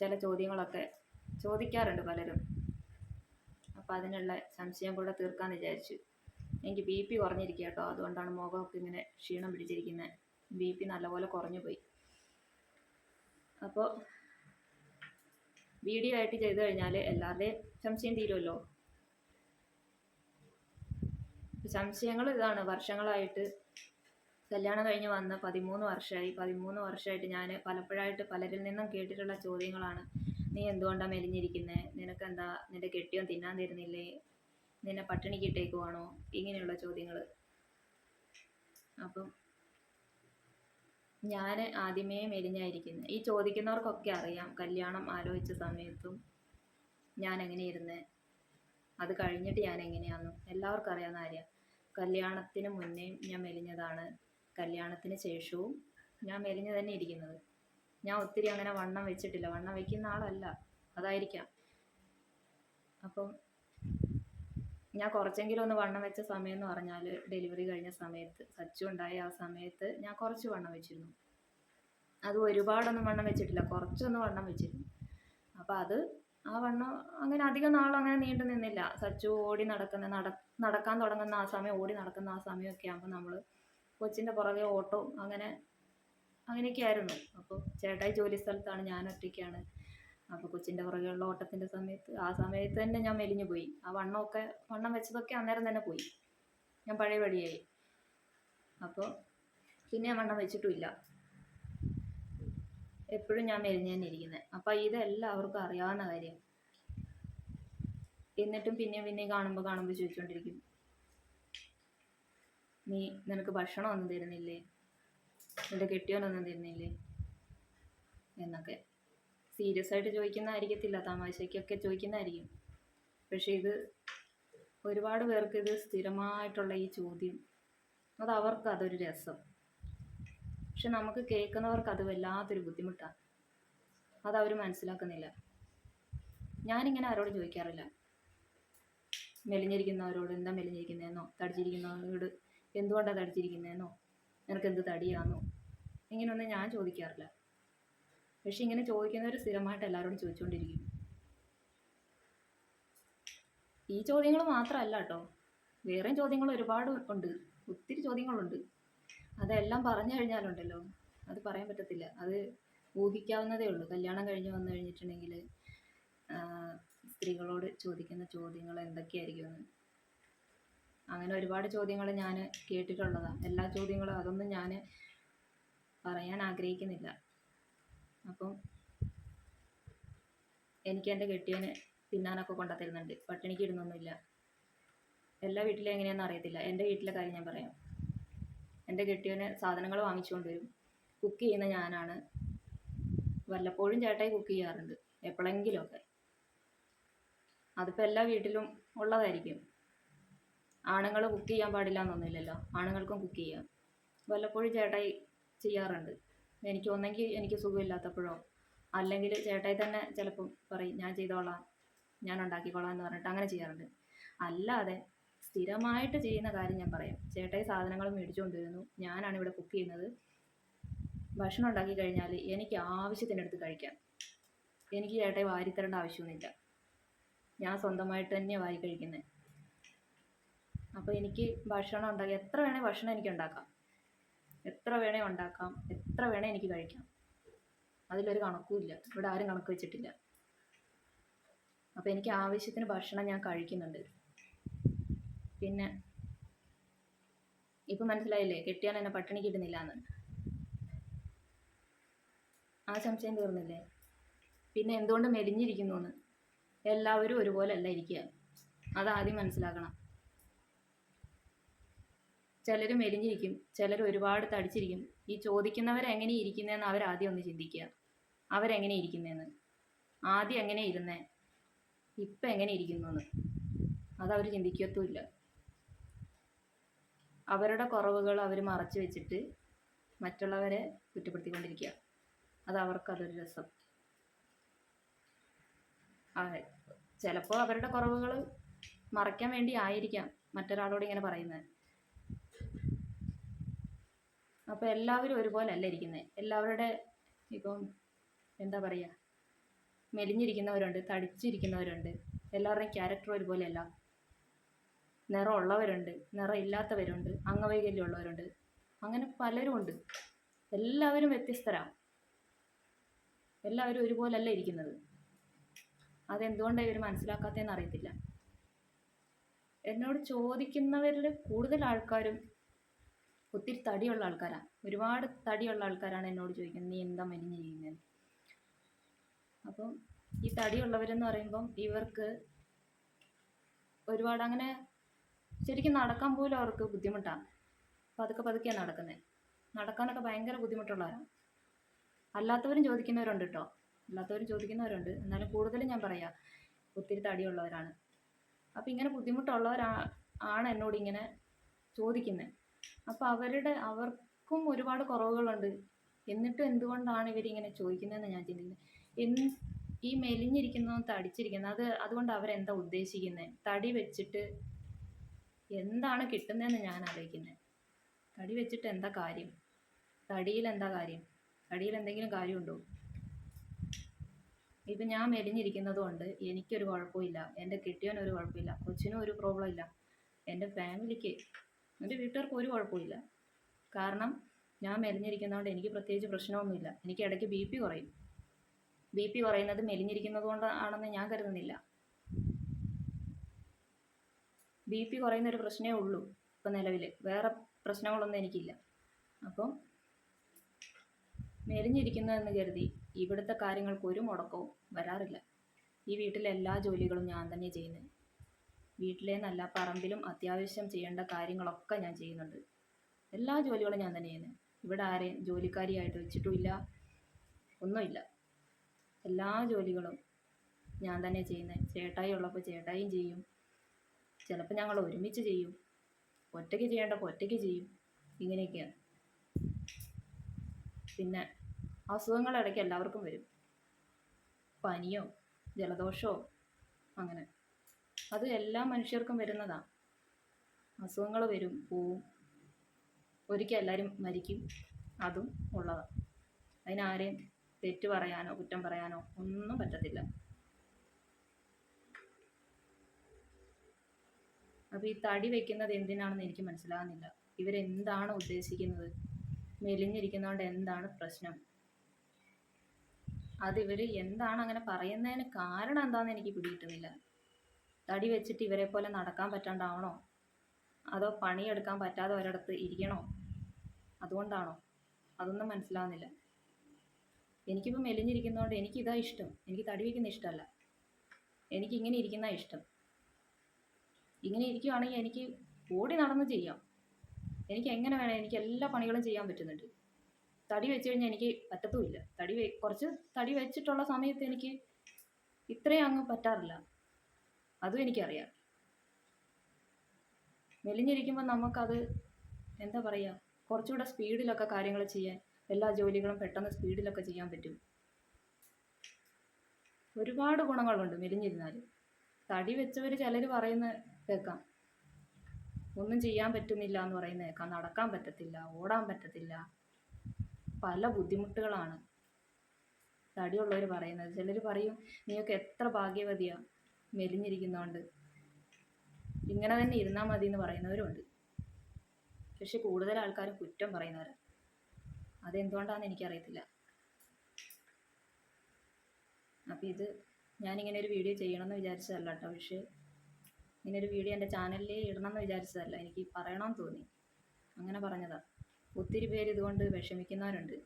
ചില ചോദ്യങ്ങളൊക്കെ ചോദിക്കാറുണ്ട് പലരും. അപ്പോൾ അതിനുള്ള സംശയം കൂടെ തീർക്കാമെന്ന് വിചാരിച്ചു. എനിക്ക് ബി പി കുറഞ്ഞിരിക്കുക കേട്ടോ. അതുകൊണ്ടാണ് മുഖമൊക്കെ ഇങ്ങനെ ക്ഷീണം പിടിച്ചിരിക്കുന്നത് ബി പി നല്ലപോലെ കുറഞ്ഞു പോയി. അപ്പോൾ വീഡിയോ ആയിട്ട് ചെയ്തു കഴിഞ്ഞാൽ എല്ലാവരുടെയും സംശയം തീരുമല്ലോ സംശയങ്ങൾ ഇതാണ്. വർഷങ്ങളായിട്ട് കല്യാണം കഴിഞ്ഞ് വന്ന് പതിമൂന്ന് വർഷമായി. പതിമൂന്ന് വർഷമായിട്ട് ഞാൻ പലപ്പോഴായിട്ട് പലരിൽ നിന്നും കേട്ടിട്ടുള്ള ചോദ്യങ്ങളാണ്. നീ എന്തുകൊണ്ടാണ് മെലിഞ്ഞിരിക്കുന്നത് നിനക്കെന്താ നിന്റെ കെട്ടിയോ തിന്നാൻ തരുന്നില്ലേ? നിന്നെ പട്ടിണിക്ക് ഇട്ടേക്കുവാണോ ഇങ്ങനെയുള്ള ചോദ്യങ്ങൾ അപ്പം ഞാൻ ആദ്യമേ മെലിഞ്ഞായിരിക്കുന്നു. ഈ ചോദിക്കുന്നവർക്കൊക്കെ അറിയാം. കല്യാണം ആലോചിച്ച സമയത്തും ഞാൻ എങ്ങനെയിരുന്നേ അത് കഴിഞ്ഞിട്ട് ഞാൻ എങ്ങനെയാണെന്നും എല്ലാവർക്കും അറിയാവുന്ന കാര്യം. കല്യാണത്തിന് മുന്നേ ഞാൻ മെലിഞ്ഞതാണ്. കല്യാണത്തിന് ശേഷവും ഞാൻ മെലിഞ്ഞ് തന്നെ ഇരിക്കുന്നത്. ഞാൻ ഒത്തിരി അങ്ങനെ വണ്ണം വെച്ചിട്ടില്ല. വണ്ണം വെക്കുന്ന ആളല്ല. അതായിരിക്കാം. അപ്പം ഞാൻ കുറച്ചെങ്കിലും ഒന്ന് വണ്ണം വെച്ച സമയം എന്ന് പറഞ്ഞാൽ ഡെലിവറി കഴിഞ്ഞ സമയത്ത് സച്ചു ഉണ്ടായ ആ സമയത്ത് ഞാൻ കുറച്ച് വണ്ണം വെച്ചിരുന്നു. അത് ഒരുപാടൊന്നും വണ്ണം വെച്ചിട്ടില്ല കുറച്ചൊന്ന് വണ്ണം വെച്ചിരുന്നു. അപ്പോൾ അത് ആ വണ്ണം അങ്ങനെ അധികം നാളും അങ്ങനെ നീണ്ടു നിന്നില്ല. സച്ചു ഓടി നടക്കുന്ന നട നടക്കാൻ തുടങ്ങുന്ന ആ സമയം ഓടി നടക്കുന്ന ആ സമയമൊക്കെ ആകുമ്പോൾ നമ്മൾ കൊച്ചിന്റെ പുറകെ ഓട്ടോ അങ്ങനെ അങ്ങനെയൊക്കെ ആയിരുന്നു അപ്പോൾ ചേട്ടായി ജോലി സ്ഥലത്താണ് ഞാൻ ഒറ്റയ്ക്കാണ്. അപ്പോൾ കൊച്ചിന്റെ പുറകെയുള്ള ഓട്ടത്തിന്റെ സമയത്ത് ആ സമയത്ത് തന്നെ ഞാൻ മെലിഞ്ഞു പോയി. ആ വണ്ണമൊക്കെ വണ്ണം വെച്ചതൊക്കെ അന്നേരം തന്നെ പോയി. ഞാൻ പഴയ പടിയായി. അപ്പോൾ പിന്നെ വണ്ണം വെച്ചിട്ടുമില്ല. എപ്പോഴും ഞാൻ മെലിഞ്ഞു തന്നെ ഇരിക്കുന്നത് അപ്പോൾ ഇതെല്ലാവർക്കും അറിയാവുന്ന കാര്യം. എന്നിട്ടും പിന്നെയും പിന്നെയും കാണുമ്പോൾ കാണുമ്പോൾ ചോദിച്ചുകൊണ്ടിരിക്കും നീ നിനക്ക് ഭക്ഷണം ഒന്നും തരുന്നില്ലേ? നിന്റെ കെട്ടിയോനൊന്നും തരുന്നില്ലേ? എന്നൊക്കെ. സീരിയസ് ആയിട്ട് ചോദിക്കുന്നതായിരിക്കത്തില്ല തമാശയ്ക്കൊക്കെ ചോദിക്കുന്നതായിരിക്കും. പക്ഷേ ഇത് ഒരുപാട് പേർക്ക് ഇത് സ്ഥിരമായിട്ടുള്ള ഈ ചോദ്യം അത് അവർക്ക് അതൊരു രസം. പക്ഷെ നമുക്ക് കേൾക്കുന്നവർക്ക് അത് വല്ലാത്തൊരു ബുദ്ധിമുട്ടാണ് അതവർ മനസ്സിലാക്കുന്നില്ല. ഞാനിങ്ങനെ ആരോടും ചോദിക്കാറില്ല. മെലിഞ്ഞിരിക്കുന്നവരോട് എന്താ മെലിഞ്ഞിരിക്കുന്നതെന്നോ തടിച്ചിരിക്കുന്നവരോട് എന്തുകൊണ്ടാണ് തടിച്ചിരിക്കുന്നതെന്നോ നിനക്ക് എന്ത് തടിയാന്നോ? ഇങ്ങനെയൊന്നും ഞാൻ ചോദിക്കാറില്ല. പക്ഷെ ഇങ്ങനെ ചോദിക്കുന്നവർ സ്ഥിരമായിട്ട് എല്ലാവരോടും ചോദിച്ചുകൊണ്ടിരിക്കും ഈ ചോദ്യങ്ങൾ മാത്രമല്ല കേട്ടോ. വേറെയും ചോദ്യങ്ങൾ ഒരുപാട് ഉണ്ട്. ഒത്തിരി ചോദ്യങ്ങളുണ്ട്. അതെല്ലാം പറഞ്ഞു കഴിഞ്ഞാലുണ്ടല്ലോ. അത് പറയാൻ പറ്റത്തില്ല. അത് ഊഹിക്കാവുന്നതേ ഉള്ളൂ. കല്യാണം കഴിഞ്ഞ് വന്നു കഴിഞ്ഞിട്ടുണ്ടെങ്കിൽ സ്ത്രീകളോട് ചോദിക്കുന്ന ചോദ്യങ്ങൾ എന്തൊക്കെയായിരിക്കുമെന്ന്. അങ്ങനെ ഒരുപാട് ചോദ്യങ്ങൾ ഞാൻ കേട്ടിട്ടുള്ളതാണ് എല്ലാ ചോദ്യങ്ങളും അതൊന്നും ഞാൻ പറയാൻ ആഗ്രഹിക്കുന്നില്ല. അപ്പം എനിക്ക് എന്റെ കെട്ടിയന് തിന്നാനൊക്കെ കൊണ്ടുത്തരുന്നുണ്ട്. പട്ടിണിക്ക് ഇടുന്നൊന്നുമില്ല. എല്ലാ വീട്ടിലും എങ്ങനെയാണെന്ന് അറിയത്തില്ല. എന്റെ വീട്ടിലെ കാര്യം ഞാൻ പറയാം. എന്റെ കെട്ടിയന് സാധനങ്ങൾ വാങ്ങിച്ചു കൊണ്ടുവരും കുക്ക് ചെയ്യുന്ന ഞാനാണ്. വല്ലപ്പോഴും ചേട്ടായി കുക്ക് ചെയ്യാറുണ്ട്. എപ്പോഴെങ്കിലുമൊക്കെ അതിപ്പോൾ എല്ലാ വീട്ടിലും ഉള്ളതായിരിക്കും. ആണുങ്ങൾ കുക്ക് ചെയ്യാൻ പാടില്ല എന്നൊന്നുമില്ലല്ലോ ആണുങ്ങൾക്കും കുക്ക് ചെയ്യാം. വല്ലപ്പോഴും ചേട്ടായി ചെയ്യാറുണ്ട്. എനിക്ക് ഒന്നെങ്കിൽ എനിക്ക് സുഖമില്ലാത്തപ്പോഴോ? അല്ലെങ്കിൽ ചേട്ടായി തന്നെ ചിലപ്പം പറയും ഞാൻ ചെയ്തോളാം ഞാൻ ഉണ്ടാക്കിക്കോളാം എന്ന് പറഞ്ഞിട്ട് അങ്ങനെ ചെയ്യാറുണ്ട്. അല്ലാതെ സ്ഥിരമായിട്ട് ചെയ്യുന്ന കാര്യം ഞാൻ പറയാം. ചേട്ടായി സാധനങ്ങൾ മേടിച്ചുകൊണ്ടിരുന്നു ഞാനാണ് ഇവിടെ കുക്ക് ചെയ്യുന്നത്. ഭക്ഷണം ഉണ്ടാക്കി കഴിഞ്ഞാൽ എനിക്ക് ആവശ്യത്തിനെടുത്ത് കഴിക്കാം. എനിക്ക് ചേട്ടായി വാരിത്തരേണ്ട ആവശ്യമൊന്നുമില്ല. ഞാൻ സ്വന്തമായിട്ട് തന്നെയാണ് വാരി കഴിക്കുന്നത് അപ്പോൾ എനിക്ക് ഭക്ഷണം ഉണ്ടാക്കി എത്ര വേണേൽ ഭക്ഷണം എനിക്ക് ഉണ്ടാക്കാം. എത്ര വേണേ ഉണ്ടാക്കാം എത്ര വേണേ എനിക്ക് കഴിക്കാം. അതിലൊരു കണക്കുമില്ല ഇവിടെ ആരും കണക്ക് വെച്ചിട്ടില്ല. അപ്പോൾ എനിക്ക് ആവശ്യത്തിന് ഭക്ഷണം ഞാൻ കഴിക്കുന്നുണ്ട്. പിന്നെ ഇപ്പം മനസ്സിലായില്ലേ? കെട്ടിയാൽ എന്നെ പട്ടിണി കിട്ടുന്നില്ല എന്ന് ആ സംശയം തീർന്നില്ലേ? പിന്നെ എന്തുകൊണ്ട് മെലിഞ്ഞിരിക്കുന്നു എന്ന് എല്ലാവരും ഒരുപോലെ അല്ല ഇരിക്കുക അതാദ്യം മനസ്സിലാക്കണം. ചിലർ മെലിഞ്ഞിരിക്കും ചിലർ ഒരുപാട് തടിച്ചിരിക്കും. ഈ ചോദിക്കുന്നവർ ചോദിക്കുന്നവരെങ്ങനെ ഇരിക്കുന്നതെന്ന് ആദ്യം ഒന്ന് ചിന്തിക്കുക. അവരെങ്ങനെ ഇരിക്കുന്നതെന്ന് ആദ്യം എങ്ങനെ ഇരുന്നേ? ഇപ്പം എങ്ങനെ ഇരിക്കുന്നു അതവർ ചിന്തിക്കത്തുമില്ല. അവരുടെ കുറവുകൾ അവർ മറച്ചു വെച്ചിട്ട് മറ്റുള്ളവരെ കുറ്റപ്പെടുത്തിക്കൊണ്ടിരിക്കുക. അത് അവർക്ക് അതൊരു രസം ചിലപ്പോൾ അവരുടെ കുറവുകൾ മറയ്ക്കാൻ വേണ്ടി ആയിരിക്കാം മറ്റൊരാളോട് ഇങ്ങനെ പറയുന്നത്. അപ്പോൾ എല്ലാവരും ഒരുപോലെ അല്ല ഇരിക്കുന്നത് എല്ലാവരുടെ ഇപ്പം എന്താ പറയുക മെലിഞ്ഞിരിക്കുന്നവരുണ്ട് തടിച്ചിരിക്കുന്നവരുണ്ട് എല്ലാവരുടെയും ക്യാരക്ടർ ഒരുപോലെയല്ല. നിറമുള്ളവരുണ്ട് നിറം ഇല്ലാത്തവരുണ്ട് അംഗവൈകല്യം ഉള്ളവരുണ്ട് അങ്ങനെ പലരും ഉണ്ട്. എല്ലാവരും വ്യത്യസ്തരാണ് എല്ലാവരും ഒരുപോലെ അല്ല ഇരിക്കുന്നത്. അതെന്തുകൊണ്ടാണ് ഇവർ മനസ്സിലാക്കാത്തതെന്ന് അറിയത്തില്ല. എന്നോട് ചോദിക്കുന്നവരിൽ കൂടുതൽ ആൾക്കാരും ഒത്തിരി തടിയുള്ള ആൾക്കാരാണ് ഒരുപാട് തടിയുള്ള ആൾക്കാരാണ് എന്നോട് ചോദിക്കുന്നത്. നീ എന്താ മെലിഞ്ഞിരിക്കുന്നത് അപ്പം ഈ തടിയുള്ളവരെന്ന് പറയുമ്പം ഇവർക്ക് ഒരുപാട് അങ്ങനെ ശരിക്കും നടക്കാൻ പോലും അവർക്ക് ബുദ്ധിമുട്ടാണ് പതുക്കെ പതുക്കെയാണ് നടക്കുന്നത് നടക്കാനൊക്കെ ഭയങ്കര ബുദ്ധിമുട്ടുള്ളവരാണ് അല്ലാത്തവരും ചോദിക്കുന്നവരുണ്ട് കേട്ടോ അല്ലാത്തവരും ചോദിക്കുന്നവരുണ്ട്. എന്നാലും കൂടുതലും ഞാൻ പറയാം ഒത്തിരി തടിയുള്ളവരാണ്. അപ്പോൾ ഇങ്ങനെ ബുദ്ധിമുട്ടുള്ളവരാ ആണ് എന്നോട് ഇങ്ങനെ ചോദിക്കുന്നത് അപ്പോൾ അവരുടെ അവർക്കും ഒരുപാട് കുറവുകളുണ്ട്. എന്നിട്ടും എന്തുകൊണ്ടാണ് ഇവരിങ്ങനെ ചോദിക്കുന്നതെന്ന് ഞാൻ ചിന്തിക്കുന്നത് എന്ന് ഈ മെലിഞ്ഞിരിക്കുന്നതും തടിച്ചിരിക്കുന്നത് അത് അതുകൊണ്ട് അവരെന്താ ഉദ്ദേശിക്കുന്നത് തടി വെച്ചിട്ട് എന്താണ് കിട്ടുന്നതെന്ന് ഞാൻ ആലോചിക്കുന്നത് തടി വെച്ചിട്ട് എന്താ കാര്യം? തടിയിൽ എന്താ കാര്യം? തടിയിൽ എന്തെങ്കിലും കാര്യമുണ്ടോ? ഇപ്പം ഞാൻ മെലിഞ്ഞിരിക്കുന്നത് കൊണ്ട് എനിക്കൊരു കുഴപ്പമില്ല. എന്റെ കിട്ടിയവനൊരു കുഴപ്പമില്ല. കൊച്ചിനും ഒരു പ്രോബ്ലം ഇല്ല. എന്റെ ഫാമിലിക്ക് എന്റെ വീട്ടുകാർക്ക് ഒരു കുഴപ്പമില്ല കാരണം ഞാൻ മെലിഞ്ഞിരിക്കുന്നതുകൊണ്ട് എനിക്ക് പ്രത്യേകിച്ച് പ്രശ്നമൊന്നുമില്ല. എനിക്ക് ഇടയ്ക്ക് ബി പി കുറയും. ബി പി കുറയുന്നത് മെലിഞ്ഞിരിക്കുന്നത് കൊണ്ട് ആണെന്ന് ഞാൻ കരുതുന്നില്ല. ബി പി കുറയുന്ന ഒരു പ്രശ്നമേ ഉള്ളൂ ഇപ്പം നിലവിൽ വേറെ പ്രശ്നങ്ങളൊന്നും എനിക്കില്ല. അപ്പം മെലിഞ്ഞിരിക്കുന്നതെന്ന് കരുതി ഇവിടുത്തെ കാര്യങ്ങൾക്ക് ഒരു മുടക്കവും വരാറില്ല. ഈ വീട്ടിലെ എല്ലാ ജോലികളും ഞാൻ തന്നെ ചെയ്യുന്നത്. വീട്ടിലേന്നല്ല പറമ്പിലും അത്യാവശ്യം ചെയ്യേണ്ട കാര്യങ്ങളൊക്കെ ഞാൻ ചെയ്യുന്നുണ്ട്. എല്ലാ ജോലികളും ഞാൻ തന്നെ ഇവിടെ ആരെയും ജോലിക്കാരിയായിട്ട് വെച്ചിട്ടുമില്ല. ഒന്നുമില്ല. എല്ലാ ജോലികളും ഞാൻ തന്നെ ചെയ്യുന്നത് ചേട്ടായി ഉള്ളപ്പോൾ ചേട്ടായും ചെയ്യും. ചിലപ്പോൾ ഞങ്ങൾ ഒരുമിച്ച് ചെയ്യും. ഒറ്റയ്ക്ക് ചെയ്യേണ്ടപ്പോൾ ഒറ്റയ്ക്ക് ചെയ്യും. ഇങ്ങനെയൊക്കെയാണ്. പിന്നെ അസുഖങ്ങൾ ഇടയ്ക്ക് എല്ലാവർക്കും വരും. പനിയോ ജലദോഷമോ അങ്ങനെ. അത് എല്ലാ മനുഷ്യർക്കും വരുന്നതാണ് അസുഖങ്ങൾ വരും പോവും. ഒരിക്കൽ എല്ലാവരും മരിക്കും. അതും ഉള്ളതാണ് അതിനാരെയും തെറ്റ് പറയാനോ കുറ്റം പറയാനോ ഒന്നും പറ്റത്തില്ല. അപ്പോൾ ഈ തടി വെക്കുന്നത് എന്തിനാണെന്ന് എനിക്ക് മനസ്സിലാകുന്നില്ല. ഇവരെന്താണ് ഉദ്ദേശിക്കുന്നത്? മെലിഞ്ഞിരിക്കുന്നതുകൊണ്ട് എന്താണ് പ്രശ്നം? അതിവർ എന്താണ് അങ്ങനെ പറയുന്നതിന് കാരണം എന്താണെന്ന് എനിക്ക് പിടികിട്ടുന്നില്ല. തടി വെച്ചിട്ട് ഇവരെ പോലെ നടക്കാൻ പറ്റാണ്ടാവണോ? അതോ പണിയെടുക്കാൻ പറ്റാതെ ഒരിടത്ത് ഇരിക്കണോ? അതുകൊണ്ടാണോ? അതൊന്നും മനസ്സിലാവുന്നില്ല. എനിക്കിപ്പോൾ മെലിഞ്ഞിരിക്കുന്നതുകൊണ്ട് എനിക്കിതാ ഇഷ്ടം. എനിക്ക് തടി വയ്ക്കുന്ന ഇഷ്ടമല്ല എനിക്ക് ഇങ്ങനെ ഇരിക്കുന്ന ഇഷ്ടം. ഇങ്ങനെ ഇരിക്കുവാണെങ്കിൽ എനിക്ക് ഓടി നടന്ന് ചെയ്യാം. എനിക്ക് എങ്ങനെ വേണം എനിക്ക് എല്ലാ പണികളും ചെയ്യാൻ പറ്റുന്നുണ്ട്. തടി വെച്ച് കഴിഞ്ഞാൽ എനിക്ക് പറ്റത്തുമില്ല. തടി കുറച്ച് തടി വെച്ചിട്ടുള്ള സമയത്ത് എനിക്ക് ഇത്രയും അങ്ങ് പറ്റാറില്ല. അതും എനിക്കറിയാം. മെലിഞ്ഞിരിക്കുമ്പോൾ നമുക്കത് എന്താ പറയുക കുറച്ചുകൂടെ സ്പീഡിലൊക്കെ കാര്യങ്ങൾ ചെയ്യാൻ എല്ലാ ജോലികളും പെട്ടെന്ന് സ്പീഡിലൊക്കെ ചെയ്യാൻ പറ്റും. ഒരുപാട് ഗുണങ്ങളുണ്ട് മെലിഞ്ഞിരുന്നാൽ തടി വെച്ചവർ ചിലർ പറയുന്ന കേൾക്കാം. ഒന്നും ചെയ്യാൻ പറ്റുന്നില്ല എന്ന് പറയുന്ന കേൾക്കാം. നടക്കാൻ പറ്റത്തില്ല ഓടാൻ പറ്റത്തില്ല. പല ബുദ്ധിമുട്ടുകളാണ്. തടിയുള്ളവർ പറയുന്നത്. ചിലർ പറയും നീയൊക്കെ എത്ര ഭാഗ്യവതിയാ. മെലിഞ്ഞിരിക്കുന്നതുകൊണ്ട് ഇങ്ങനെ തന്നെ ഇരുന്നാൽ മതി എന്ന് പറയുന്നവരുമുണ്ട് പക്ഷെ കൂടുതൽ ആൾക്കാരും കുറ്റം പറയുന്നവരാണ് അതെന്തുകൊണ്ടാണെന്ന് എനിക്കറിയത്തില്ല. അപ്പം ഇത് ഞാനിങ്ങനെ ഒരു വീഡിയോ ചെയ്യണമെന്ന് വിചാരിച്ചതല്ല കേട്ടോ. പക്ഷേ ഇങ്ങനൊരു വീഡിയോ എന്റെ ചാനലിൽ ഇടണമെന്ന് വിചാരിച്ചതല്ല. എനിക്ക് പറയണമെന്ന് തോന്നി. അങ്ങനെ പറഞ്ഞതാ. ഒത്തിരി പേര് ഇതുകൊണ്ട് വിഷമിക്കുന്നവരുണ്ട്.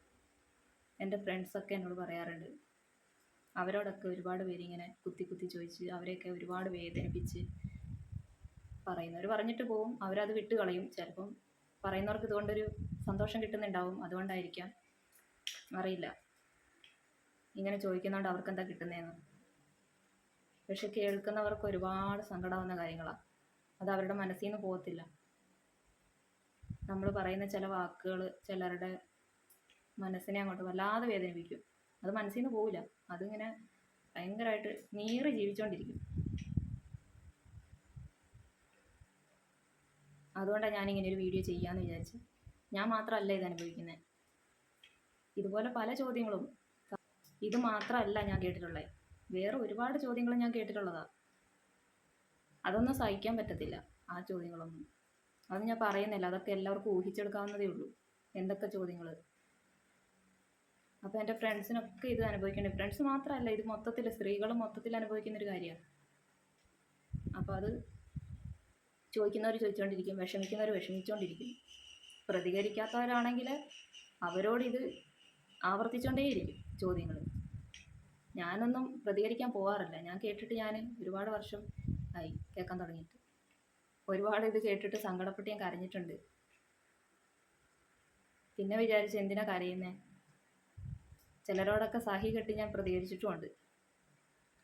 എന്റെ ഫ്രണ്ട്സൊക്കെ എന്നോട് പറയാറുണ്ട്. അവരോടൊക്കെ ഒരുപാട് പേര് ഇങ്ങനെ കുത്തി കുത്തി ചോദിച്ച് അവരെയൊക്കെ ഒരുപാട് വേദനിപ്പിച്ച് പറയുന്നവർ പറഞ്ഞിട്ട് പോവും. അവരത് വിട്ട് കളയും. ചിലപ്പം പറയുന്നവർക്ക് ഇതുകൊണ്ടൊരു സന്തോഷം കിട്ടുന്നുണ്ടാവും. അതുകൊണ്ടായിരിക്കാം. അറിയില്ല. ഇങ്ങനെ ചോദിക്കുന്നതുകൊണ്ട് അവർക്ക് എന്താ കിട്ടുന്നതെന്ന് പക്ഷെ കേൾക്കുന്നവർക്ക് ഒരുപാട് സങ്കടമാവുന്ന കാര്യങ്ങളാണ് അത് അവരുടെ മനസ്സിൽ നിന്ന് പോകത്തില്ല. നമ്മൾ പറയുന്ന ചില വാക്കുകൾ ചിലരുടെ മനസ്സിനെ അങ്ങോട്ട് വല്ലാതെ വേദനിപ്പിക്കും. അത് മനസ്സിൽ നിന്ന് പോവില്ല. അതിങ്ങനെ ഭയങ്കരമായിട്ട് നീറി ജീവിച്ചുകൊണ്ടിരിക്കും അതുകൊണ്ടാണ് ഞാനിങ്ങനെ ഒരു വീഡിയോ ചെയ്യാന്ന് വിചാരിച്ചു. ഞാൻ മാത്രമല്ല ഇത് അനുഭവിക്കുന്നത് ഇതുപോലെ പല ചോദ്യങ്ങളും. ഇത് മാത്രമല്ല ഞാൻ കേട്ടിട്ടുള്ളത് വേറെ ഒരുപാട് ചോദ്യങ്ങൾ ഞാൻ കേട്ടിട്ടുള്ളതാണ് അതൊന്നും സഹിക്കാൻ പറ്റത്തില്ല ആ ചോദ്യങ്ങളൊന്നും. അത് ഞാൻ പറയുന്നില്ല. അതൊക്കെ എല്ലാവർക്കും ഊഹിച്ചെടുക്കാവുന്നതേ ഉള്ളൂ. എന്തൊക്കെ ചോദ്യങ്ങൾ അപ്പോൾ എന്റെ ഫ്രണ്ട്സിനൊക്കെ ഇത് അനുഭവിക്കേണ്ടത് ഫ്രണ്ട്സ് മാത്രമല്ല ഇത് മൊത്തത്തിൽ സ്ത്രീകൾ മൊത്തത്തിൽ അനുഭവിക്കുന്ന ഒരു കാര്യമാണ് അപ്പോൾ അത് ചോദിക്കുന്നവർ ചോദിച്ചുകൊണ്ടിരിക്കും വിഷമിക്കുന്നവർ വിഷമിച്ചുകൊണ്ടിരിക്കും പ്രതികരിക്കാത്തവരാണെങ്കിൽ അവരോട് ഇത് ആവർത്തിച്ചുകൊണ്ടേയിരിക്കും ചോദ്യങ്ങൾ ഞാനൊന്നും പ്രതികരിക്കാൻ പോകാറില്ല ഞാൻ കേട്ടിട്ട് ഞാൻ ഒരുപാട് വർഷം ആയി കേൾക്കാൻ തുടങ്ങിയിട്ട്. ഒരുപാട് ഇത് കേട്ടിട്ട് സങ്കടപ്പെട്ട് ഞാൻ കരഞ്ഞിട്ടുണ്ട്. പിന്നെ വിചാരിച്ച് എന്തിനാ കരയുന്നേ? ചിലരോടൊക്കെ സഹി കെട്ടി ഞാൻ പ്രതികരിച്ചിട്ടുമുണ്ട്.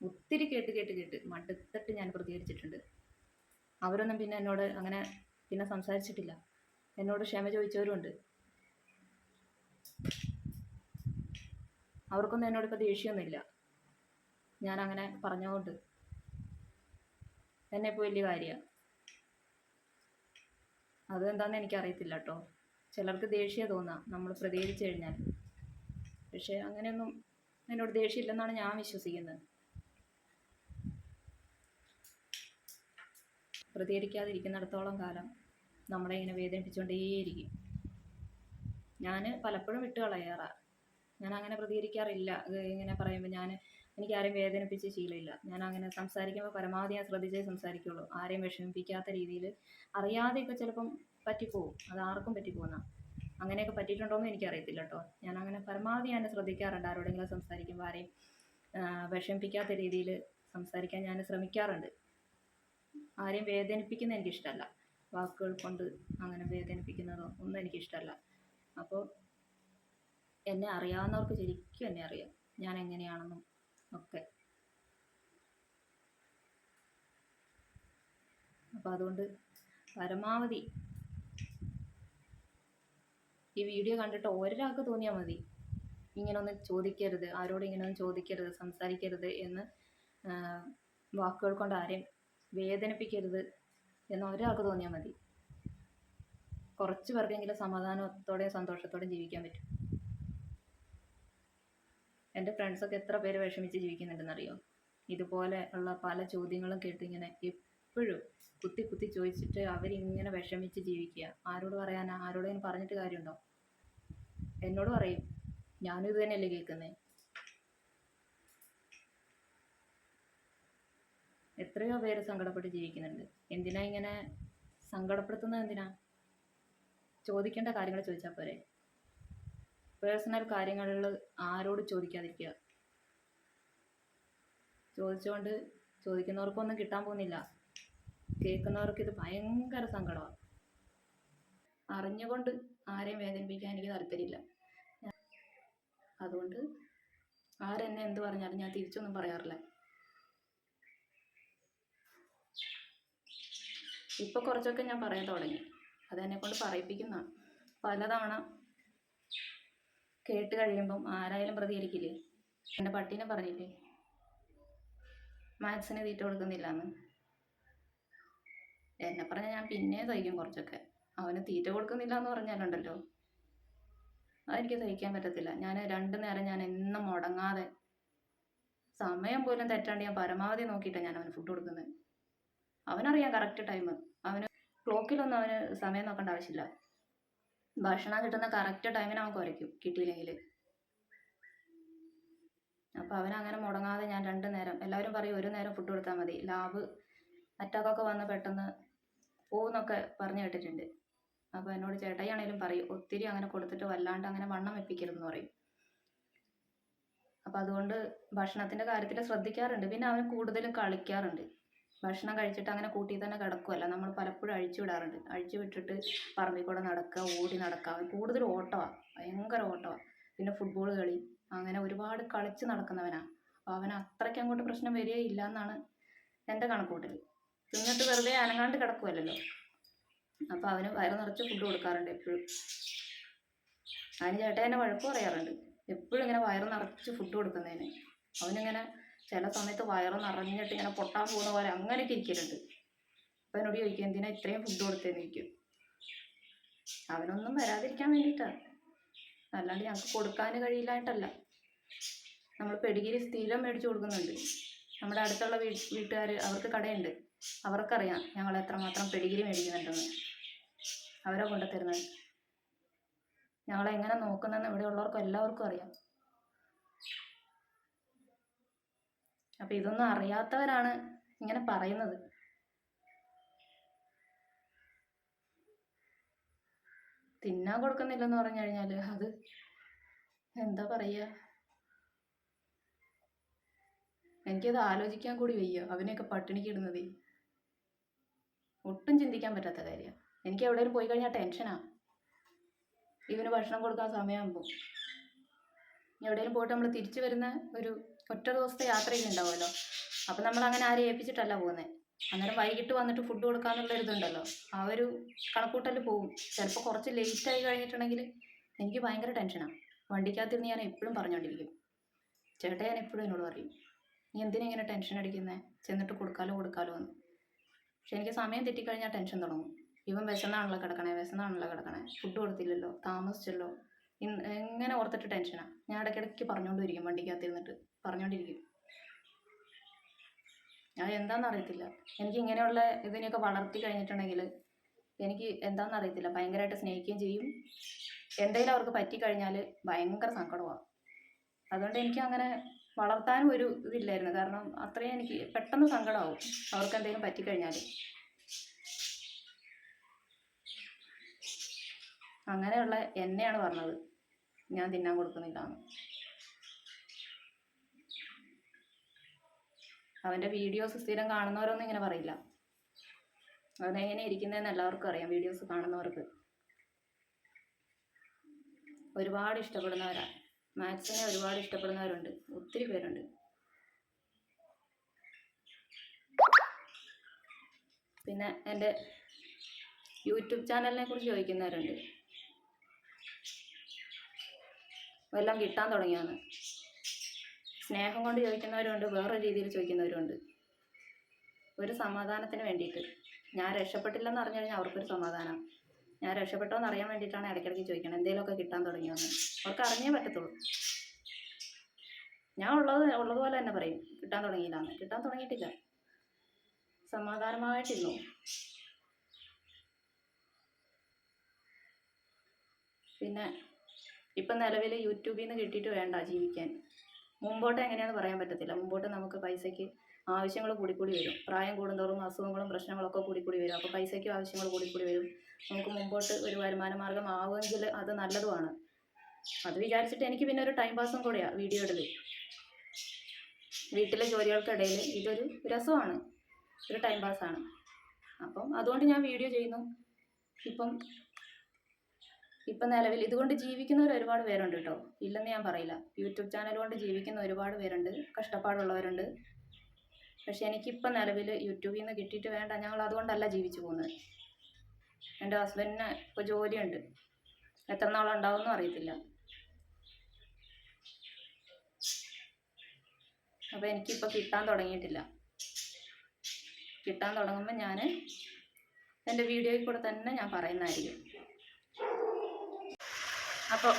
ഒത്തിരി കേട്ട് കേട്ട് കേട്ട് മടുത്തിട്ട് ഞാൻ പ്രതികരിച്ചിട്ടുണ്ട്. അവരൊന്നും പിന്നെ എന്നോട് അങ്ങനെ പിന്നെ സംസാരിച്ചിട്ടില്ല. എന്നോട് ക്ഷമ ചോദിച്ചവരുമുണ്ട്. അവർക്കൊന്നും എന്നോട് ഇപ്പോൾ ദേഷ്യമൊന്നുമില്ല ഞാൻ അങ്ങനെ പറഞ്ഞതുകൊണ്ട് എന്നെ ഇപ്പോൾ വലിയ കാര്യമാണ് അതെന്താണെന്ന് എനിക്കറിയത്തില്ല കേട്ടോ. ചിലർക്ക് ദേഷ്യം തോന്നാം. നമ്മൾ പ്രതികരിച്ചു കഴിഞ്ഞാൽ. പക്ഷേ അങ്ങനെയൊന്നും എന്നോട് ദേഷ്യമില്ലെന്നാണ് ഞാൻ വിശ്വസിക്കുന്നത്. പ്രതികരിക്കാതിരിക്കുന്നിടത്തോളം കാലം നമ്മളെ ഇങ്ങനെ വേദനിപ്പിച്ചുകൊണ്ടേയിരിക്കും. ഞാൻ പലപ്പോഴും വിട്ട് കളയാറാണ് ഞാൻ അങ്ങനെ പ്രതികരിക്കാറില്ല. ഇങ്ങനെ പറയുമ്പോൾ ഞാൻ എനിക്ക് ആരെയും വേദനിപ്പിച്ച് ശീലമില്ല. ഞാൻ അങ്ങനെ സംസാരിക്കുമ്പോൾ പരമാവധി ഞാൻ ശ്രദ്ധിച്ചേ സംസാരിക്കുള്ളൂ. ആരെയും വിഷമിപ്പിക്കാത്ത രീതിയിൽ അറിയാതെയൊക്കെ ചിലപ്പം പറ്റിപ്പോവും. അത് ആർക്കും പറ്റിപ്പോകുന്ന അങ്ങനെയൊക്കെ പറ്റിയിട്ടുണ്ടോയെന്ന് എനിക്കറിയത്തില്ല കേട്ടോ ഞാൻ അങ്ങനെ പരമാവധി ഞാൻ ശ്രദ്ധിക്കാറുണ്ട് ആരോടെങ്കിലും സംസാരിക്കുമ്പോൾ ആരെയും വിഷമിപ്പിക്കാത്ത രീതിയിൽ സംസാരിക്കാൻ ഞാൻ ശ്രമിക്കാറുണ്ട്. ആരെയും വേദനിപ്പിക്കുന്നത് എനിക്കിഷ്ടമല്ല വാക്കുകൾ കൊണ്ട് അങ്ങനെ വേദനിപ്പിക്കുന്നതോ ഒന്നും എനിക്കിഷ്ടമല്ല അപ്പോൾ എന്നെ അറിയാവുന്നവർക്ക് ശരിക്കും എന്നെ അറിയാം. ഞാൻ എങ്ങനെയാണെന്നും ഒക്കെ. അപ്പോൾ അതുകൊണ്ട് പരമാവധി ഈ വീഡിയോ കണ്ടിട്ട് ഒരാൾക്ക് തോന്നിയാൽ മതി. ഇങ്ങനൊന്നും ചോദിക്കരുത് ആരോടും ഇങ്ങനെയൊന്നും ചോദിക്കരുത് സംസാരിക്കരുത് എന്ന് വാക്കുകൾ കൊണ്ട് ആരെയും വേദനിപ്പിക്കരുത് എന്ന് ഒരാൾക്ക് തോന്നിയാൽ മതി. കുറച്ച് പേർക്കെങ്കിലും സമാധാനത്തോടെയും സന്തോഷത്തോടെയും ജീവിക്കാൻ പറ്റും. എന്റെ ഫ്രണ്ട്സൊക്കെ എത്ര പേര് വിഷമിച്ച് ജീവിക്കുന്നുണ്ടെന്നറിയോ? ഇതുപോലെ ഉള്ള പല ചോദ്യങ്ങളും കേട്ട് ഇങ്ങനെ എപ്പോഴും കുത്തി കുത്തി ചോദിച്ചിട്ട് അവരിങ്ങനെ വിഷമിച്ച് ജീവിക്കുക. ആരോട് പറയാനാ? ആരോടെങ്കിലും പറഞ്ഞിട്ട് കാര്യമുണ്ടോ? എന്നോട് പറയും ഞാനും ഇത് തന്നെയല്ലേ കേൾക്കുന്നത് എത്രയോ പേര് സങ്കടപ്പെട്ട് ജീവിക്കുന്നുണ്ട്. എന്തിനാ ഇങ്ങനെ സങ്കടപ്പെടുത്തുന്നത് എന്തിനാ? ചോദിക്കേണ്ട കാര്യങ്ങൾ ചോദിച്ചാൽ പോരെ. പേഴ്സണൽ കാര്യങ്ങളിൽ ആരോട് ചോദിക്കാതിരിക്കുക. ചോദിച്ചുകൊണ്ട് ചോദിക്കുന്നവർക്കൊന്നും കിട്ടാൻ പോകുന്നില്ല. കേൾക്കുന്നവർക്ക് ഇത് ഭയങ്കര സങ്കടമാണ് അറിഞ്ഞുകൊണ്ട് ആരെയും വേദനിപ്പിക്കാൻ എനിക്ക് താല്പര്യമില്ല. അതുകൊണ്ട് ആരെന്നെ എന്ത് പറഞ്ഞാലും ഞാൻ തിരിച്ചൊന്നും പറയാറില്ല. ഇപ്പോൾ കുറച്ചൊക്കെ ഞാൻ പറയാൻ തുടങ്ങി. അതെന്നെ കൊണ്ട് പറയിപ്പിക്കുന്ന പലതവണ കേട്ട് കഴിയുമ്പം ആരായാലും പ്രതികരിക്കില്ലേ? എന്റെ പട്ടീനെ പറഞ്ഞില്ലേ? മാത്സിന് തീറ്റ കൊടുക്കുന്നില്ല എന്ന് എന്നെ പറഞ്ഞാൽ ഞാൻ പിന്നെ സഹിക്കും കുറച്ചൊക്കെ. അവന് തീറ്റ കൊടുക്കുന്നില്ല എന്ന് പറഞ്ഞാലുണ്ടല്ലോ. അതെനിക്ക് സഹിക്കാൻ പറ്റത്തില്ല. ഞാൻ രണ്ട് നേരം ഞാൻ എന്നും മുടങ്ങാതെ സമയം പോലും തെറ്റാണ്ട് ഞാൻ പരമാവധി നോക്കിയിട്ടാണ് ഞാൻ അവന് ഫുഡ് കൊടുക്കുന്നത്. അവനറിയാം കറക്റ്റ് ടൈം അവന് ക്ലോക്കിലൊന്നും അവന് സമയം നോക്കേണ്ട ആവശ്യമില്ല. ഭക്ഷണം കിട്ടുന്ന കറക്റ്റ് ടൈമിന് അവൻ കുറയ്ക്കും കിട്ടിയില്ലെങ്കിൽ അപ്പോൾ അവൻ അങ്ങനെ മുടങ്ങാതെ ഞാൻ രണ്ട് നേരം എല്ലാവരും പറയും ഒരു നേരം ഫുഡ് കൊടുത്താൽ മതി. ലാബ് അറ്റാക്കൊക്കെ വന്ന് പെട്ടെന്ന് പോകുന്നൊക്കെ പറഞ്ഞു കേട്ടിട്ടുണ്ട്. അപ്പോൾ എന്നോട് ചേട്ടായിയാണേലും പറയും ഒത്തിരി അങ്ങനെ കൊടുത്തിട്ട് വല്ലാണ്ട് അങ്ങനെ വണ്ണം വെപ്പിക്കരുതെന്ന് പറയും. അപ്പോൾ അതുകൊണ്ട് ഭക്ഷണത്തിന്റെ കാര്യത്തിൽ ശ്രദ്ധിക്കാറുണ്ട്. പിന്നെ അവൻ കൂടുതലും കളിക്കാറുണ്ട്. ഭക്ഷണം കഴിച്ചിട്ട് അങ്ങനെ കൂട്ടി തന്നെ കിടക്കുമല്ല നമ്മൾ പലപ്പോഴും അഴിച്ചു വിടാറുണ്ട്. അഴിച്ചു വിട്ടിട്ട് പറമ്പിൽ കൂടെ നടക്കുക ഓടി നടക്കുക. അവൻ കൂടുതൽ ഓട്ടമാണ് ഭയങ്കര ഓട്ടമാണ് പിന്നെ ഫുട്ബോൾ കളി അങ്ങനെ ഒരുപാട് കളിച്ച് നടക്കുന്നവനാണ് അപ്പോൾ അവന് അത്രയ്ക്ക് അങ്ങോട്ട് പ്രശ്നം വരികയില്ല എന്നാണ് എന്റെ കണക്കൂട്ടൽ. തിന്നിട്ട് വെറുതെ അനങ്ങാണ്ട് കിടക്കുമല്ലോ അപ്പോൾ അവന് വയറ് നിറച്ച് ഫുഡ് കൊടുക്കാറുണ്ട് എപ്പോഴും. അതിന് ചേട്ടൻ എന്നെ വഴക്ക് പറയാറുണ്ട്. എപ്പോഴും ഇങ്ങനെ വയറ് നിറച്ച് ഫുഡ് കൊടുക്കുന്നതിന്. അവനിങ്ങനെ ചില സമയത്ത് വയറ് നിറഞ്ഞിട്ട് ഇങ്ങനെ പൊട്ടാൻ പോകുന്ന പോലെ അങ്ങനെയൊക്കെ ഇരിക്കലുണ്ട്. അപ്പം എന്നോട് ചോദിക്കും എന്തിനാ ഇത്രയും ഫുഡ് കൊടുത്തതെന്ന്? ചോദിക്കും. അവനൊന്നും വരാതിരിക്കാൻ വേണ്ടിയിട്ടാണ് അല്ലാണ്ട് ഞങ്ങൾക്ക് കൊടുക്കാൻ കഴിയില്ലായിട്ടല്ല. നമ്മൾ പെഡിഗിരി സ്ഥിരം മേടിച്ചു കൊടുക്കുന്നുണ്ട്. നമ്മുടെ അടുത്തുള്ള വീട്ടുകാർ അവർക്ക് കടയുണ്ട്. അവർക്കറിയാം ഞങ്ങൾ എത്രമാത്രം പെടികിരി മേടിക്കുന്നുണ്ടെന്ന്. അവരെ കൊണ്ടുത്തരുന്നത്. ഞങ്ങളെങ്ങനെ നോക്കുന്നതെന്ന് ഇവിടെ ഉള്ളവർക്കും എല്ലാവർക്കും അറിയാം. അപ്പം ഇതൊന്നും അറിയാത്തവരാണ് ഇങ്ങനെ പറയുന്നത്. തിന്നാൻ കൊടുക്കുന്നില്ലെന്ന് പറഞ്ഞു കഴിഞ്ഞാൽ അത് എന്താ പറയുക എനിക്കത് ആലോചിക്കാൻ കൂടി വയ്യ. അവനെയൊക്കെ പട്ടിണിക്ക് ഇടുന്നതേ. ഒട്ടും ചിന്തിക്കാൻ പറ്റാത്ത കാര്യമാണ് എനിക്ക് എവിടെയെങ്കിലും പോയി കഴിഞ്ഞാൽ ടെൻഷനാണ് ഇവന് ഭക്ഷണം കൊടുക്കാൻ സമയമാകുമ്പോൾ എവിടെയെങ്കിലും പോയിട്ട് നമ്മൾ തിരിച്ചു വരുന്ന ഒരു ഒറ്റ ദിവസത്തെ യാത്രയിൽ ഉണ്ടാവുമല്ലോ അപ്പം നമ്മൾ അങ്ങനെ ആരെയും ഏൽപ്പിച്ചിട്ടല്ല പോകുന്നത് അന്നേരം വൈകിട്ട് വന്നിട്ട് ഫുഡ് കൊടുക്കാന്നുള്ള ഇതുണ്ടല്ലോ. ആ ഒരു കണക്കൂട്ടൽ പോകും ചിലപ്പോൾ കുറച്ച് ലേറ്റ് ആയി കഴിഞ്ഞിട്ടുണ്ടെങ്കിൽ എനിക്ക് ഭയങ്കര ടെൻഷനാണ് വണ്ടിക്കകത്തിരുന്ന് ഞാൻ എപ്പോഴും പറഞ്ഞുകൊണ്ടിരിക്കും ചേട്ടാ ഞാൻ എപ്പോഴും എന്നോട് പറയും നീ എന്തിനാ ഇങ്ങനെ ടെൻഷൻ അടിക്കുന്നത് ചെന്നിട്ട് കൊടുക്കാലോ കൊടുക്കാലോ എന്ന്. പക്ഷെ എനിക്ക് സമയം തെറ്റിക്കഴിഞ്ഞാൽ ടെൻഷൻ തുടങ്ങും. ഇവൻ വിശന്നാണല്ലോ കിടക്കണേ വിശന്നാണല്ലോ കിടക്കണേ. ഫുഡ് കൊടുത്തില്ലല്ലോ താമസിച്ചല്ലോ. എങ്ങനെ ഓർത്തിട്ട് ടെൻഷനാണ് ഞാൻ ഇടയ്ക്കിടയ്ക്ക് പറഞ്ഞുകൊണ്ടിരിക്കും വണ്ടിക്കകത്തിരുന്നിട്ട്. പറഞ്ഞുകൊണ്ടിരിക്കും ഞാൻ എന്താണെന്ന് അറിയത്തില്ല എനിക്ക് ഇങ്ങനെയുള്ള ഇതിനെയൊക്കെ വളർത്തി കഴിഞ്ഞിട്ടുണ്ടെങ്കിൽ എനിക്ക് എന്താണെന്ന് അറിയത്തില്ല ഭയങ്കരമായിട്ട് സ്നേഹിക്കുകയും ചെയ്യും. എന്തെങ്കിലും അവർക്ക് പറ്റിക്കഴിഞ്ഞാൽ ഭയങ്കര സങ്കടമാണ് അതുകൊണ്ട് എനിക്ക് അങ്ങനെ വളർത്താനും ഒരു ഇതില്ലായിരുന്നു. കാരണം അത്രയും എനിക്ക് പെട്ടെന്ന് സങ്കടമാവും അവർക്ക് എന്തെങ്കിലും പറ്റിക്കഴിഞ്ഞാൽ അങ്ങനെയുള്ള എന്നെയാണ് പറഞ്ഞത്. ഞാൻ തിന്നാൻ കൊടുക്കുന്നില്ല എന്ന് അവന്റെ വീഡിയോസ് സ്ഥിരം കാണുന്നവരൊന്നും ഇങ്ങനെ പറയില്ല. അവനെങ്ങനെ ഇരിക്കുന്നതെന്ന് എല്ലാവർക്കും അറിയാം. വീഡിയോസ് കാണുന്നവർക്ക്. ഒരുപാട് ഇഷ്ടപ്പെടുന്നവരാ. മാത്സിനെ ഒരുപാട് ഇഷ്ടപ്പെടുന്നവരുണ്ട്. ഒത്തിരി പേരുണ്ട്. പിന്നെ എന്റെ യൂട്യൂബ് ചാനലിനെ കുറിച്ച് ചോദിക്കുന്നവരുണ്ട്. വല്ലതും കിട്ടാൻ തുടങ്ങിയാണ് സ്നേഹം കൊണ്ട് ചോദിക്കുന്നവരുണ്ട് വേറെ രീതിയിൽ ചോദിക്കുന്നവരുണ്ട്. ഒരു സമാധാനത്തിന് വേണ്ടിയിട്ട്. ഞാൻ രക്ഷപ്പെട്ടില്ലെന്ന് അറിഞ്ഞു കഴിഞ്ഞാൽ അവർക്കൊരു സമാധാനം. ഞാൻ രക്ഷപ്പെട്ടോ എന്ന് അറിയാൻ വേണ്ടിയിട്ടാണ് ഇടയ്ക്കിടയ്ക്ക് ചോദിക്കണം. എന്തെങ്കിലുമൊക്കെ കിട്ടാൻ തുടങ്ങിയോന്ന്. അവർക്ക് അറിഞ്ഞേ പറ്റത്തുള്ളൂ. ഞാൻ ഉള്ളത് ഉള്ളതുപോലെ തന്നെ പറയും. കിട്ടാൻ തുടങ്ങിയില്ലാന്ന്. കിട്ടാൻ തുടങ്ങിയിട്ടില്ല. സമാധാനമായിട്ടിരുന്നു. പിന്നെ ഇപ്പം നിലവിൽ യൂട്യൂബിൽ നിന്ന് കിട്ടിയിട്ട് വേണ്ട ജീവിക്കാൻ. മുമ്പോട്ട് എങ്ങനെയാണെന്ന് പറയാൻ പറ്റത്തില്ല. മുമ്പോട്ട് നമുക്ക് പൈസയ്ക്ക് ആവശ്യങ്ങൾ കൂടിക്കൂടി വരും. പ്രായം കൂടുന്തോറും അസുഖങ്ങളും പ്രശ്നങ്ങളൊക്കെ കൂടിക്കൂടി വരും. അപ്പോൾ പൈസയ്ക്ക് ആവശ്യങ്ങൾ കൂടിക്കൂടി വരും. നമുക്ക് മുമ്പോട്ട് ഒരു വരുമാന മാർഗം ആവുമെങ്കിൽ അത് നല്ലതുമാണ്. അത് വിചാരിച്ചിട്ട് എനിക്ക് പിന്നെ ഒരു ടൈം പാസും കൂടെയാണ് വീഡിയോ ഇടൽ വീട്ടിലെ ജോലികൾക്കിടയിൽ ഇതൊരു രസമാണ്. ഒരു ടൈം പാസ്സാണ് അപ്പം അതുകൊണ്ട് ഞാൻ വീഡിയോ ചെയ്യുന്നു. ഇപ്പം ഇപ്പം നിലവിൽ ഇതുകൊണ്ട് ജീവിക്കുന്നവർ ഒരുപാട് പേരുണ്ട് കേട്ടോ. ഇല്ലെന്ന് ഞാൻ പറയില്ല. യൂട്യൂബ് ചാനൽ കൊണ്ട് ജീവിക്കുന്ന ഒരുപാട് പേരുണ്ട്. കഷ്ടപ്പാടുള്ളവരുണ്ട്. പക്ഷെ എനിക്കിപ്പം നിലവിൽ യൂട്യൂബിൽ നിന്ന് കിട്ടിയിട്ട് വേണ്ട. ഞങ്ങൾ അതുകൊണ്ടല്ല ജീവിച്ചു പോകുന്നത്. എന്റെ ഹസ്ബൻഡിന് ഇപ്പോൾ ജോലിയുണ്ട്. എത്ര നാളുണ്ടാവുമെന്നും അറിയത്തില്ല. അപ്പോൾ എനിക്കിപ്പോൾ കിട്ടാൻ തുടങ്ങിയിട്ടില്ല. കിട്ടാൻ തുടങ്ങുമ്പോൾ ഞാൻ എന്റെ വീഡിയോയിൽ കൂടെ തന്നെ ഞാൻ പറയുന്നതായിരിക്കും. അപ്പോൾ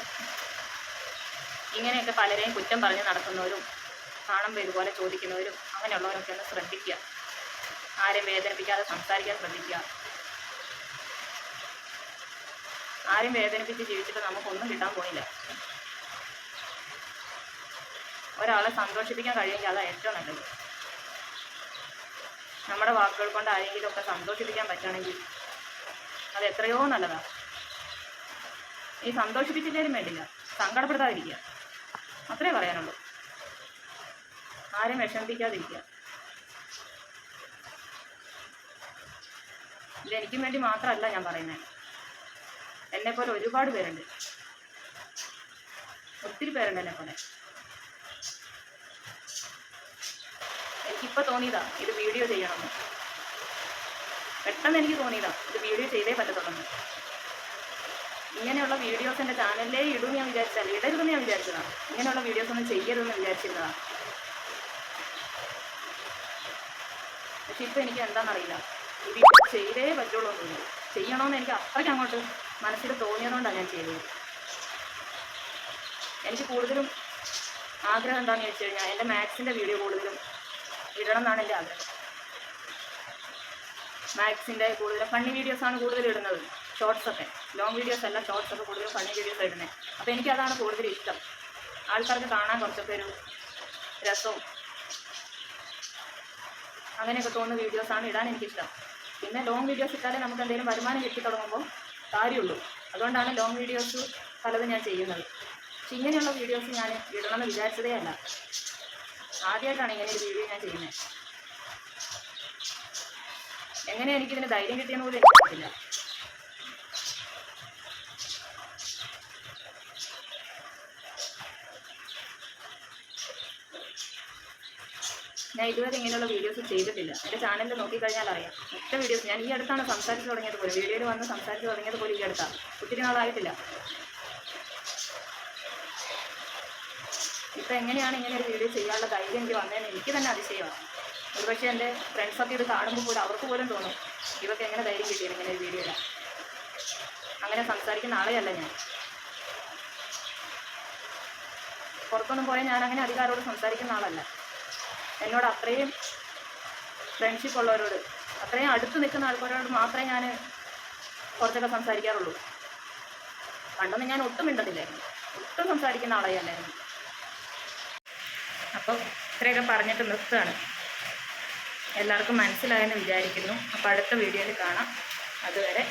ഇങ്ങനെയൊക്കെ പലരെയും കുറ്റം പറഞ്ഞ് നടക്കുന്നവരും കാണുമ്പോൾ ഇതുപോലെ ചോദിക്കുന്നവരും അങ്ങനെയുള്ളവരൊക്കെ ഒന്ന് ശ്രദ്ധിക്കുക. ആരെയും വേദനിപ്പിക്കാതെ സംസാരിക്കാൻ ശ്രദ്ധിക്കുക. ആരും വേദനിപ്പിച്ച് ജീവിച്ചിട്ട് നമുക്കൊന്നും കിട്ടാൻ പോയില്ല. ഒരാളെ സന്തോഷിപ്പിക്കാൻ കഴിയുമെങ്കിൽ അതാണ് ഏറ്റവും നല്ലത്. നമ്മുടെ വാക്കുകൾ കൊണ്ട് ആരെങ്കിലും ഒക്കെ സന്തോഷിപ്പിക്കാൻ പറ്റുകയാണെങ്കിൽ അത് എത്രയോ നല്ലതാണ് ഈ സന്തോഷിപ്പിച്ചില്ലേലും വേണ്ടില്ല സങ്കടപ്പെടുത്താതിരിക്കുക. അത്രേ പറയാനുള്ളൂ. ആരും വിഷമിപ്പിക്കാതിരിക്കുക. ഇതെനിക്കും വേണ്ടി മാത്രമല്ല ഞാൻ പറയുന്നത് എന്നെപ്പോലെ ഒരുപാട് പേരുണ്ട്. ഒത്തിരി പേരുണ്ട് എന്നെപ്പോലെ എനിക്കിപ്പോൾ തോന്നിയതാ ഇത് വീഡിയോ ചെയ്യണമെന്ന്. പെട്ടെന്ന് എനിക്ക് തോന്നിയതാ ഇത് വീഡിയോ ചെയ്തേ പറ്റത്തുള്ളൂ ഇങ്ങനെയുള്ള വീഡിയോസ് എന്റെ ചാനലിലേ ഇടും ഞാൻ വിചാരിച്ചാൽ ഇടരുതെന്ന് ഞാൻ വിചാരിച്ചതാണ് ഇങ്ങനെയുള്ള വീഡിയോസ് ഒന്നും ചെയ്യരുതെന്ന് വിചാരിച്ചിരുന്നതാണ് പക്ഷെ ഇപ്പം എനിക്ക് എന്താണെന്നറിയില്ല ഇത് ചെയ്തേ പറ്റുള്ളൂ ചെയ്യണോന്ന് എനിക്ക് അത്രയ്ക്ക് അങ്ങോട്ട് മനസ്സിൽ തോന്നിയതുകൊണ്ടാണ് ഞാൻ ചെയ്തത്. എനിക്ക് കൂടുതലും ആഗ്രഹം എന്താണെന്ന് വെച്ച് കഴിഞ്ഞാൽ എന്റെ മാത്സിന്റെ വീഡിയോ കൂടുതലും ഇടണം എന്നാണ് എന്റെ ആഗ്രഹം. മാത്സിന്റെ കൂടുതലും ഫണ്ണി വീഡിയോസാണ് കൂടുതൽ ഇടുന്നത്. ഷോർട്സൊക്കെ ലോങ് വീഡിയോസ് അല്ല ഷോർട്സൊക്കെ കൂടുതലും ഫണ്ണി വീഡിയോസ് ഇടുന്നത് അപ്പോൾ എനിക്കതാണ് കൂടുതൽ ഇഷ്ടം. ആൾക്കാർക്ക് കാണാൻ കുറച്ചൊക്കെ ഒരു രസവും അങ്ങനെയൊക്കെ തോന്നുന്ന വീഡിയോസാണ് ഇടാൻ എനിക്കിഷ്ടം. പിന്നെ ലോങ് വീഡിയോസ് ഇട്ടാലേ നമുക്ക് എന്തെങ്കിലും വരുമാനം കിട്ടി തുടങ്ങുമ്പോൾ കാര്യമുള്ളൂ. അതുകൊണ്ടാണ് ലോങ് വീഡിയോസ് പലതും ഞാൻ ചെയ്യുന്നത്. പക്ഷെ ഇങ്ങനെയുള്ള വീഡിയോസ് ഞാൻ ഇടണമെന്ന് വിചാരിച്ചതേ അല്ല. ആദ്യമായിട്ടാണ് ഇങ്ങനെ ഒരു വീഡിയോ ഞാൻ ചെയ്യുന്നത്. എങ്ങനെ എനിക്കിതിന് ധൈര്യം കിട്ടിയെന്ന് പോലും എനിക്കറിയില്ല. ഞാൻ ഇതുവരെ ഇങ്ങനെയുള്ള വീഡിയോസ് ചെയ്തിട്ടില്ല. എന്റെ ചാനലിൽ നോക്കിക്കഴിഞ്ഞാൽ അറിയാം. ഒറ്റ വീഡിയോസ് ഞാൻ ഈ അടുത്താണ് സംസാരിച്ച് തുടങ്ങിയത് പോലും. വീഡിയോയിൽ വന്ന് സംസാരിച്ച് തുടങ്ങിയത് പോലും ഈ അടുത്താണ്. ഒത്തിരി നാളായിട്ടില്ല. ഇപ്പം എങ്ങനെയാണ് ഇങ്ങനെ ഒരു വീഡിയോ ചെയ്യാനുള്ള ധൈര്യം എനിക്ക് വന്നതെന്ന് എനിക്ക് തന്നെ അതിശയമാണ്. ഒരുപക്ഷെ എന്റെ ഫ്രണ്ട്സൊക്കെ ഇത് കാണുമ്പോൾ പോലും അവർക്ക് പോലും തോന്നും ഇവർക്ക് എങ്ങനെ ധൈര്യം കിട്ടിയത് ഇങ്ങനെ ഒരു വീഡിയോ ഇടാൻ അങ്ങനെ സംസാരിക്കുന്ന ആളെയല്ല ഞാൻ. പുറത്തൊന്നും പോയാൽ ഞാൻ അങ്ങനെ അധികാരോട് സംസാരിക്കുന്ന ആളല്ല. എന്നോട് അത്രയും ഫ്രണ്ട്ഷിപ്പ് ഉള്ളവരോട് അത്രയും അടുത്ത് നിൽക്കുന്ന ആൾക്കാരോട് മാത്രമേ ഞാൻ കുറച്ചൊക്കെ സംസാരിക്കാറുള്ളൂ. പണ്ടൊന്നും ഞാൻ ഒട്ടും മിണ്ടത്തില്ലായിരുന്നു. ഒട്ടും സംസാരിക്കുന്ന ആളെയല്ലായിരുന്നു അപ്പോൾ ഇത്രയൊക്കെ പറഞ്ഞിട്ട് നിർത്തുകയാണ്. എല്ലാവർക്കും മനസ്സിലായെന്ന് വിചാരിക്കുന്നു. അപ്പോൾ അടുത്ത വീഡിയോയിൽ കാണാം. അതുവരെ